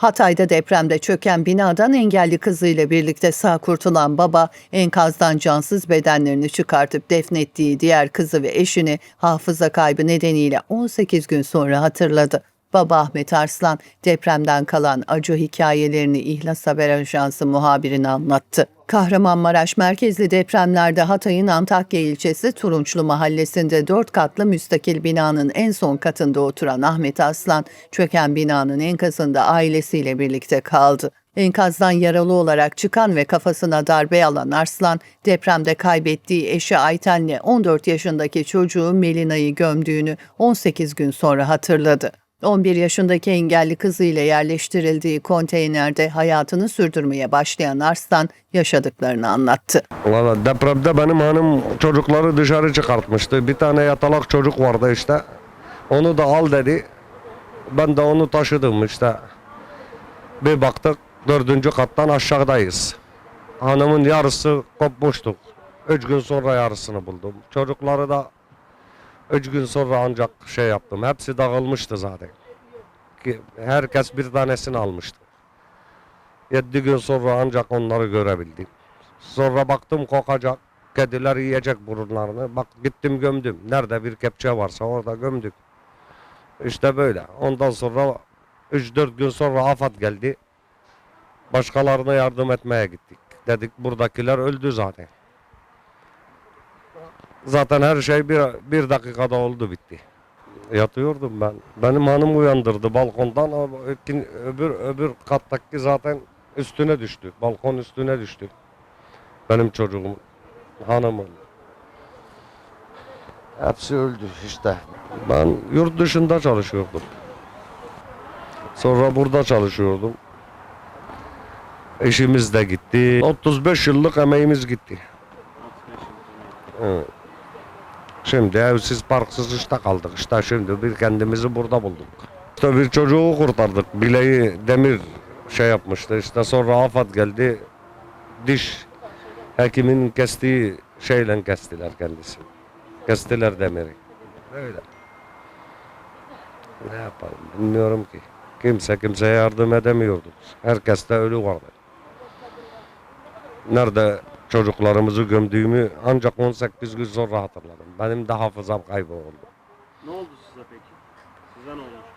Hatay'da depremde çöken binadan engelli kızıyla birlikte sağ kurtulan baba enkazdan cansız bedenlerini çıkartıp defnettiği diğer kızı ve eşini hafıza kaybı nedeniyle 18 gün sonra hatırladı. Baba Ahmet Arslan depremden kalan acı hikayelerini İhlas Haber Ajansı muhabirine anlattı. Kahramanmaraş merkezli depremlerde Hatay'ın Antakya ilçesi Turunçlu mahallesinde dört katlı müstakil binanın en son katında oturan Ahmet Aslan, çöken binanın enkazında ailesiyle birlikte kaldı. Enkazdan yaralı olarak çıkan ve kafasına darbe alan Arslan, depremde kaybettiği eşi Ayten'le 14 yaşındaki çocuğu Melina'yı gömdüğünü 18 gün sonra hatırladı. 11 yaşındaki engelli kızıyla yerleştirildiği konteynerde hayatını sürdürmeye başlayan Arslan yaşadıklarını anlattı. Valla depremde benim hanım çocukları dışarı çıkartmıştı. Bir tane yatalak çocuk vardı işte. Onu da al dedi. Ben de onu taşıdım işte. Bir baktık dördüncü kattan aşağıdayız. Hanımın yarısı kopmuştuk. Üç gün sonra yarısını buldum. Çocukları da üç gün sonra ancak şey yaptım. Hepsi dağılmıştı zaten. Ki herkes bir tanesini almıştı. Yedi gün sonra ancak onları görebildim. Sonra baktım kokacak. Kediler yiyecek burunlarını. Bak gittim gömdüm. Nerede bir kepçe varsa orada gömdük. İşte böyle. Ondan sonra 3-4 gün sonra afat geldi. Başkalarına yardım etmeye gittik. Dedik buradakiler öldü zaten. Zaten her şey bir, bir dakikada oldu bitti. Yatıyordum ben. Benim hanım uyandırdı balkondan. Öbür, öbür kattaki zaten üstüne düştü. Balkon üstüne düştü. Benim çocuğum, hanımın. Hepsi öldü işte. Ben yurt dışında çalışıyordum. Sonra burada çalışıyordum. Eşimiz de gitti. 35 yıllık emeğimiz gitti. Evet. Şimdi evsiz parksız işte kaldık. İşte şimdi bir kendimizi burada bulduk. İşte bir çocuğu kurtardık. Bileği demir şey yapmıştı. İşte sonra afat geldi. Diş hekimin kestiği şeyle kestiler kendisini. Kestiler demiri. Böyle. Ne yapalım bilmiyorum ki. Kimse kimseye yardım edemiyordu. Herkeste ölü vardı. Nerede çocuklarımızı gömdüğümü ancak 18 gün sonra hatırladım. Benim de hafızam kayboldu. Ne oldu size peki? Size ne olmuş?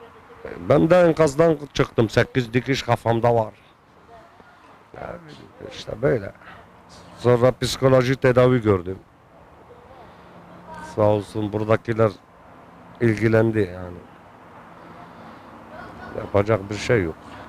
Ben de enkazdan çıktım. 8 dikiş kafamda var. İşte böyle. Sonra psikoloji tedavi gördüm. Sağ olsun buradakiler ilgilendi yani. Yapacak bir şey yok.